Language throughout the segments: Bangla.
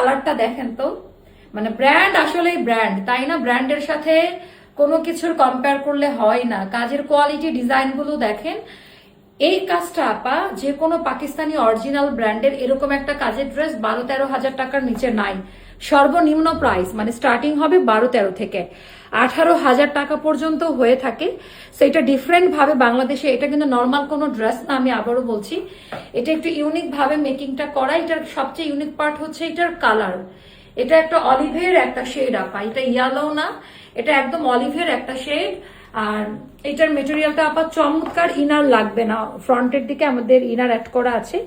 কালারটা দেখেন তো। মানে ব্র্যান্ড আসলেই ব্র্যান্ড তাই না? ব্র্যান্ডের সাথে কোনো কিছুর কম্পেয়ার করলে হয় না। কাজের কোয়ালিটি ডিজাইনগুলো দেখেন। এই কাজটা আপা, যে কোনো পাকিস্তানি অরিজিনাল ব্র্যান্ডের এরকম একটা কাজের ড্রেস বারো তেরো হাজার টাকার নিচে নাই। সর্বনিম্ন প্রাইস মানে স্টার্টিং হবে বারো তেরো থেকে। আঠারো হাজার টাকা পর্যন্ত হয়ে থাকে। সো এটা ডিফারেন্ট ভাবে বাংলাদেশে, এটা কিন্তু নর্মাল কোনো ড্রেস না, আমি আবারও বলছি। এটা একটু ইউনিক ভাবে মেকিংটা করা, এটার সবচেয়ে ইউনিক পার্ট হচ্ছে এটার কালার এটা একটা অলিভের একটা শেড আপা, এটা ইয়ালো না, এটা একদম অলিভের একটা শেড আর এটার মেটেরিয়ালটা আপা চমৎকার ইনার লাগবে না ফ্রন্টের দিকে আমাদের ইনার অ্যাড করা আছে।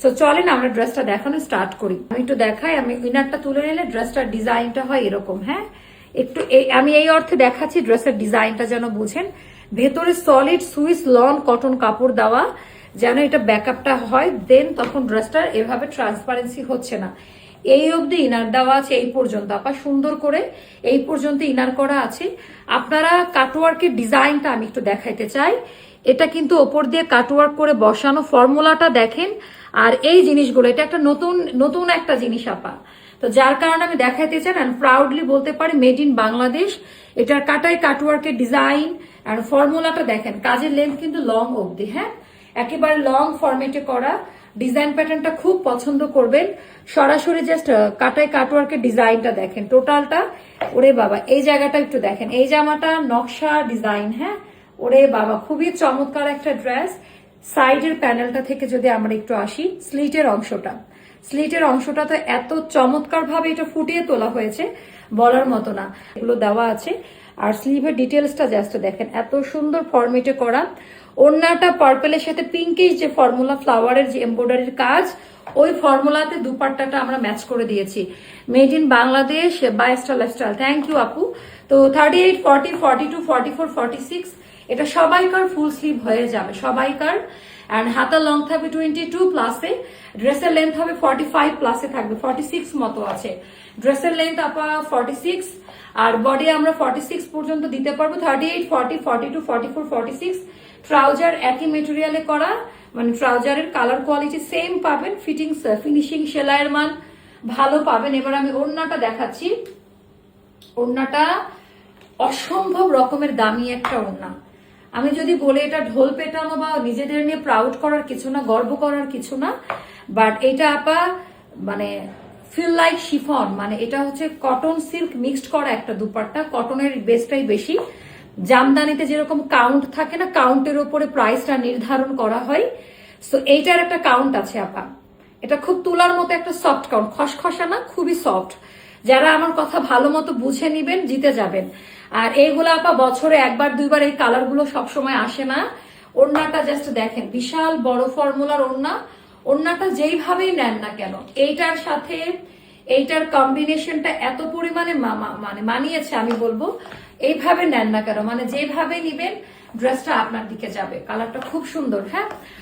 সো চলেন আমরা ড্রেসটা দেখানো স্টার্ট করি। আমি একটু দেখাই, আমি ইনারটা তুলে নিলে ড্রেসটার ডিজাইনটা হয় এরকম হ্যাঁ? একটু এই আমি এই অর্থে দেখাচ্ছি ড্রেসের ডিজাইনটা যেন বুঝেন। ভেতরে সলিড সুইস লন কটন কাপড় দেওয়া, যেন এটা ব্যাকআপটা হয় দেন তখন ড্রেসটার এভাবে ট্রান্সপারেন্সি হচ্ছে না। এই অবধি ইনার দেওয়া আছে এই পর্যন্ত। আপা, সুন্দর করে এই পর্যন্ত ইনার করা আছে। আপনারা কাটওয়ার্কের ডিজাইনটা আমি একটু দেখাইতে চাই। এটা কিন্তু ওপর দিয়ে কাটওয়ার্ক করে বসানো ফর্মুলাটা দেখেন। আর এই জিনিসগুলো, এটা একটা নতুন নতুন একটা জিনিস, আপা। তো যার কারণে আমি দেখাইতে চান অ্যান্ড প্রাউডলি বলতে পারি মেড ইন বাংলাদেশ। এটার কাটাই কাটওয়ার্কের ডিজাইন অ্যান্ড ফর্মুলাটা দেখেন, কাজের লেন্থ কিন্তু লং অবধি হ্যাঁ? একেবারে লং ফরম্যাটে করা। ডিজাইন প্যাটার্নটা খুব পছন্দ করবেন। সরাসরি জাস্ট কাটাই কাটওয়ার্কের ডিজাইনটা দেখেন টোটালটা ওরে বাবা, এই জায়গাটা একটু দেখেন। এই জামাটা নকশা ডিজাইন হ্যাঁ? ওরে বাবা, খুবই চমৎকার একটা ড্রেস সাইডের প্যানেলটা থেকে যদি আমরা একটু আসি, স্লিটের অংশটা। স্লিটের অংশটা তো এত চমৎকার ভাবে এটা ফুটিয়ে তোলা হয়েছে, বলার মতো না। এগুলো দেওয়া আছে। আর স্লিভের ডিটেলসটা জাস্ট দেখেন, এত সুন্দর ফর্মেটে করা। ওড়নাটা পার্পেলের সাথে পিঙ্কিশ যে ফর্মুলা ফ্লাওয়ারের যে এমব্রয়ডারির কাজ, ওই ফর্মুলাতে দুপাট্টাটা আমরা ম্যাচ করে দিয়েছি। Made in Bangladesh by style lifestyle thank you আপু তো thirty eight forty forty two forty four forty six এটা সবাইকার ফুল স্লিভ হয়ে যাবে, সবাইকার। অ্যান্ড হাতা লং থাকবে টোয়েন্টি টু প্লাসে ড্রেসের লেন্থ হবে ফর্টি ফাইভ প্লাসে থাকবে ফর্টি সিক্স মতো আছে। ড্রেসের লেন্থ আপা ফর্টি সিক্স আর বডি আমরা ফর্টি সিক্স পর্যন্ত দিতে পারব thirty eight forty forty two forty four forty six trouser একই মেটেরিয়ালে করা মানে ট্রাউজারের কালার কোয়ালিটি সেম পাবেন ফিটিংস ফিনিশিং সেলাইয়ের মান ভালো পাবেন। এবার আমি ওড়নাটা দেখাচ্ছি। ওড়নাটা অসম্ভব রকমের দামি একটা ওড়না। আমি যদি বলি এটা ঢোল পেটানো বা নিজেদের নিয়ে প্রাউড করার কিছু না, গর্ব করার কিছু না বাট এটা আপা মানে ফিল লাইক শিফন মানে এটা হচ্ছে কটন সিল্ক মিক্সড করা একটা দুপাট্টা কটনের বেসটাই বেশি। জামদানিতে যেরকম কাউন্ট থাকে না কাউন্টের উপরে প্রাইসটা নির্ধারণ করা হয়। সো এইটার একটা কাউন্ট আছে আপা। এটা খুব তুলার মতো একটা সফট কাউন্ট খসখসা না, খুবই সফট যারা আমার কথা ভালো মতো বুঝে নিবেন, জিতে যাবেন। আর এইগুলো আপা বছরে একবার, দুইবার এই কালারগুলো সবসময় আসে না। ওড়নাটা জাস্ট দেখেন, বিশাল বড় ফর্মুলার ওড়না। ওড়নাটা যেইভাবেই নেন না কেন, এইটার সাথে এইটার কম্বিনেশনটা এত পরিমাণে মানে মানিয়েছে আমি বলব, এইভাবে নেন না কেন। মানে যেভাবে নিবেন ড্রেসটা আপনার দিকে যাবে। কালারটা খুব সুন্দর হ্যাঁ?